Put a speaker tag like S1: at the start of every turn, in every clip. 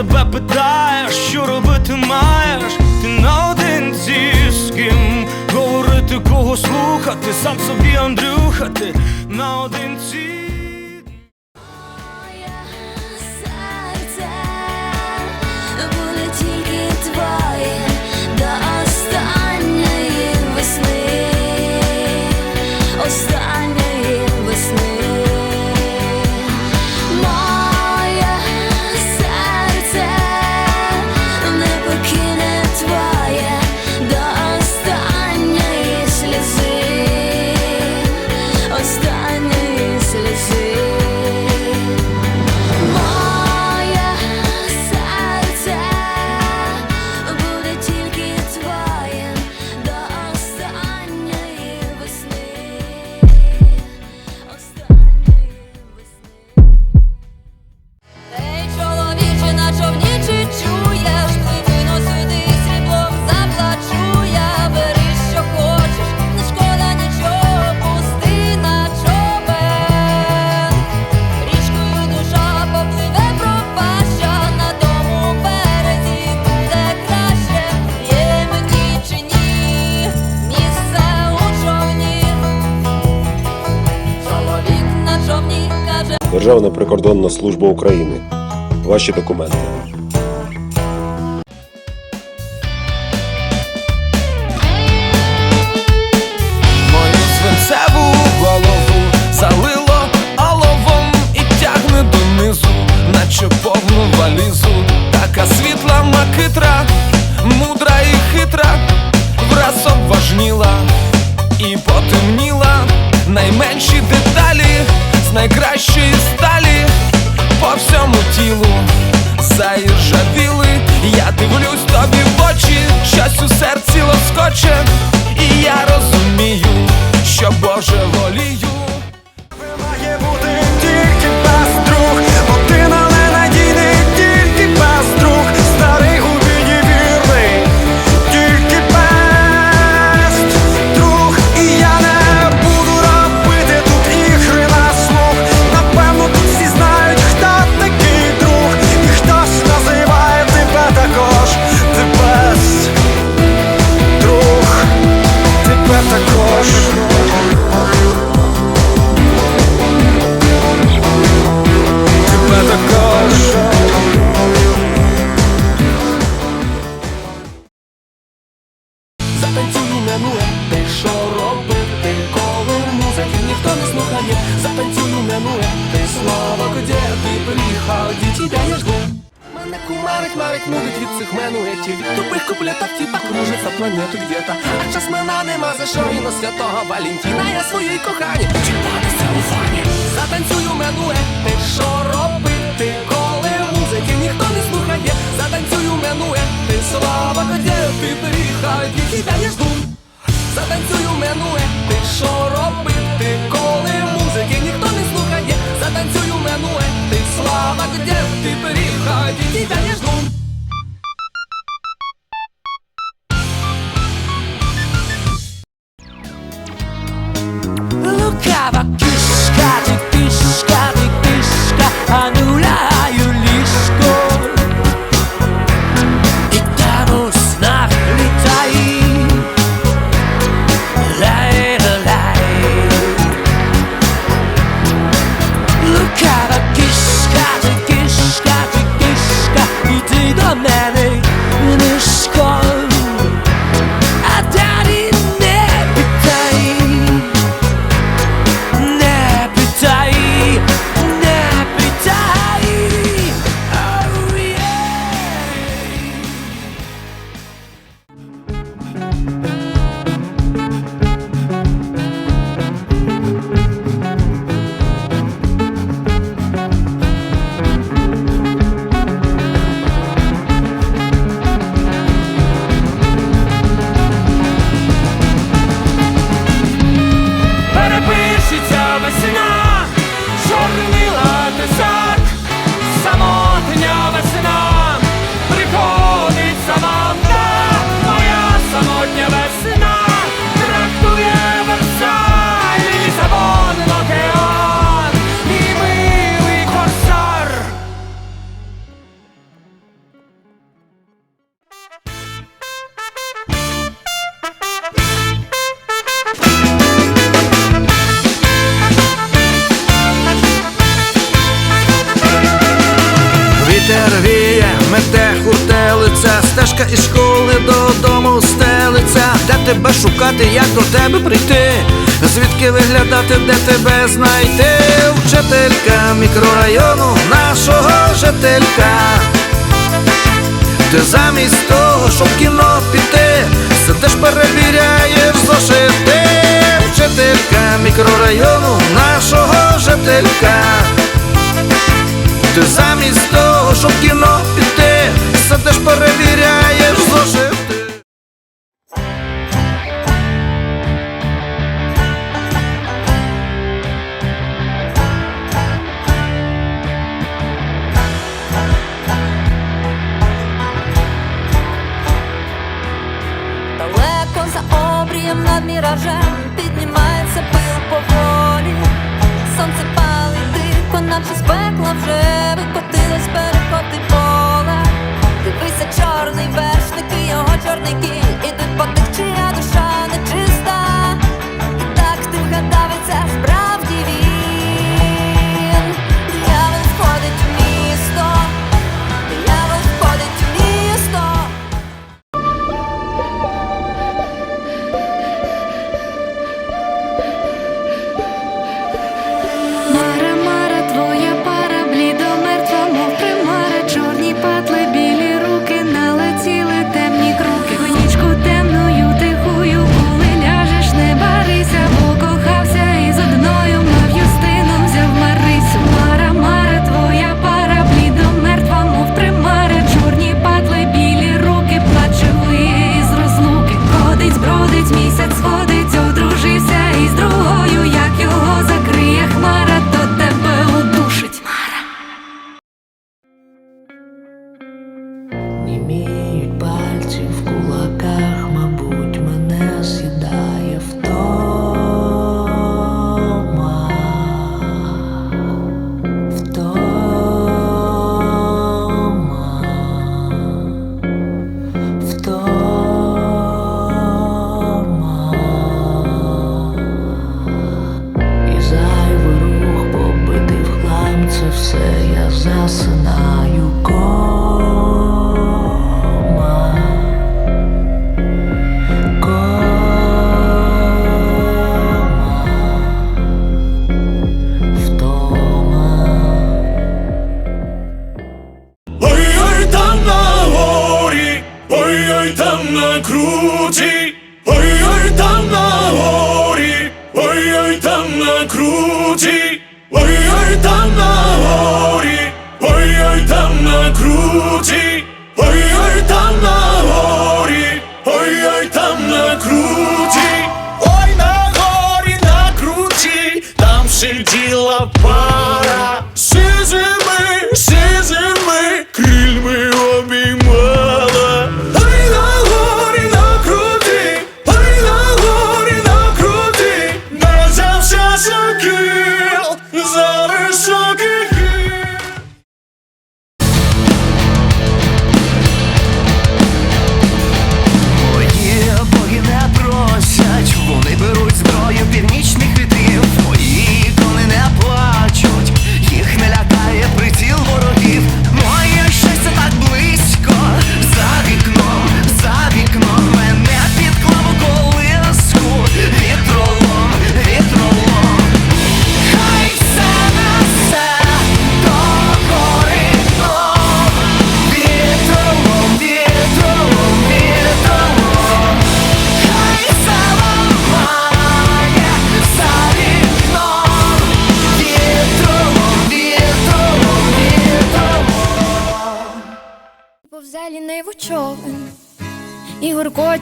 S1: себе питаєш, що робити маєш, ти наодинці з ким говорити, кого слухати, сам собі Андрюха, ти наодинці.
S2: Державна прикордонна служба України. Ваші документи.
S3: слава, де ти приходи, кидаєш бум. Затанцюю менуети, що робити, коли музики ніхто не слухає, затанцюю менуети, слава, де ти приходи, кидаєш Знайте, де
S4: тебе знайти, вчителька мікрорайону нашого жителька, де замість того, щоб кіно.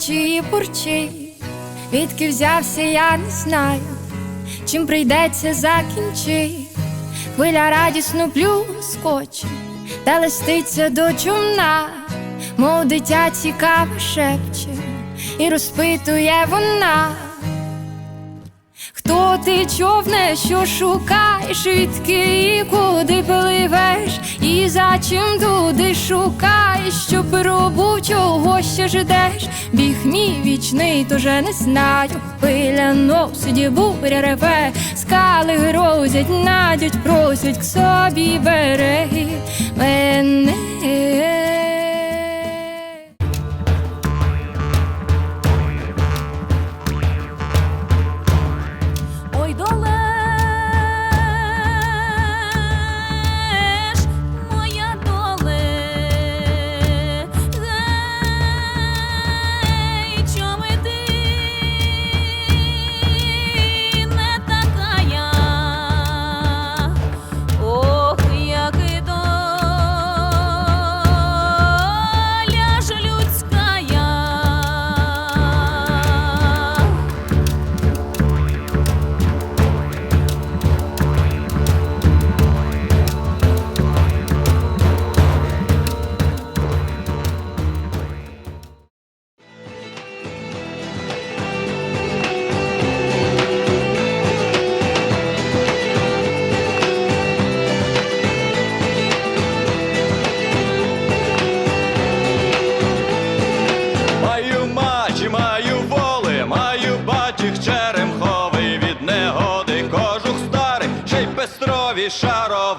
S5: бурчи, бурчи, відки взявся, я не знаю, чим прийдеться закінчи, хвиля радісно плюскоче, та листиться до чумна, мов дитя цікаво шепче, і розпитує вона. То ти човне, що шукаєш, відки і куди пливеш, і за чим туди шукаєш, що пиробучого ще ждеш, біг мій вічний, тоже не знаю, пиля носиді буря реве, скали грозять, надять, просять к собі береги. shot of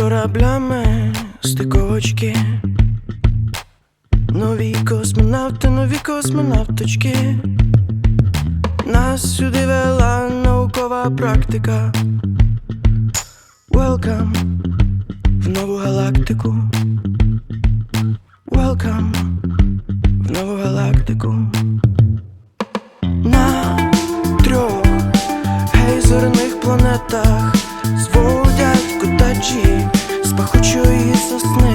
S6: кораблями стиковочки. Нові космонавти, нові космонавточки. Нас сюди вела наукова практика. Welcome в нову галактику. Welcome в нову галактику. На трьох гейзерних планетах зводять котаджі з пахучої сосни.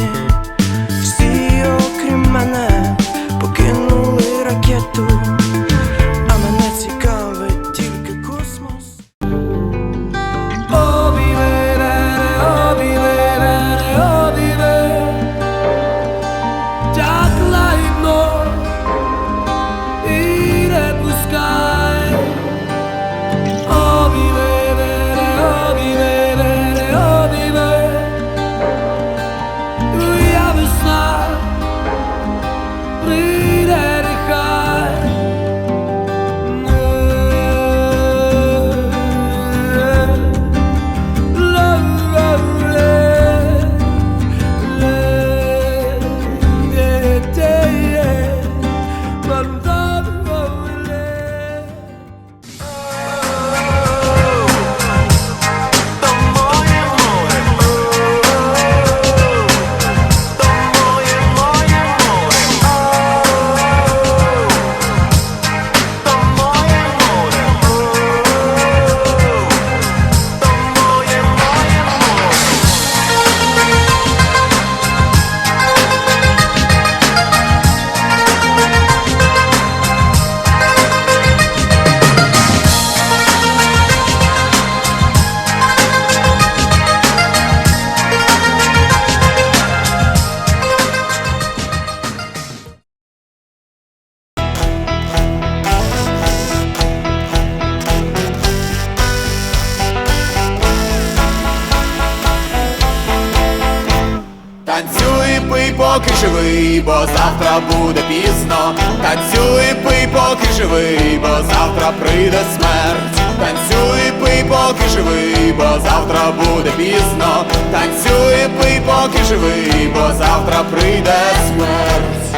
S7: Танцюй, пий, поки живий, бо завтра буде пізно. Танцюй, пий, поки живий, бо завтра прийде смерть. Танцюй, пий, поки живий, бо завтра буде пізно. Танцюй, пий, поки живий, бо завтра прийде смерть.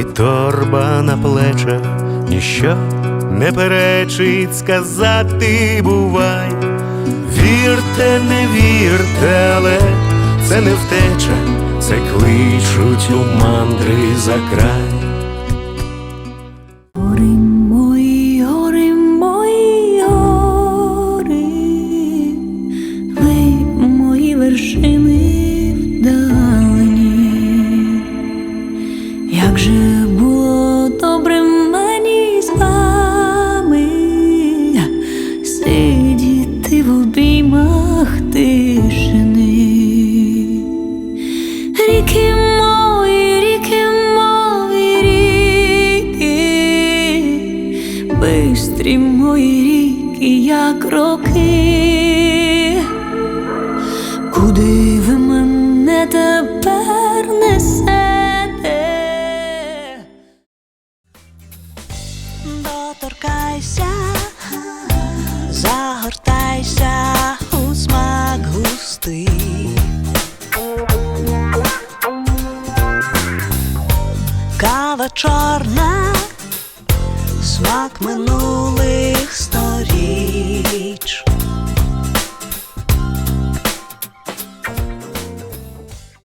S8: І торба на плечах, ніщо не перечить сказати бувай. Вірте, не вірте, але це не втеча, це кличуть у мандри за край.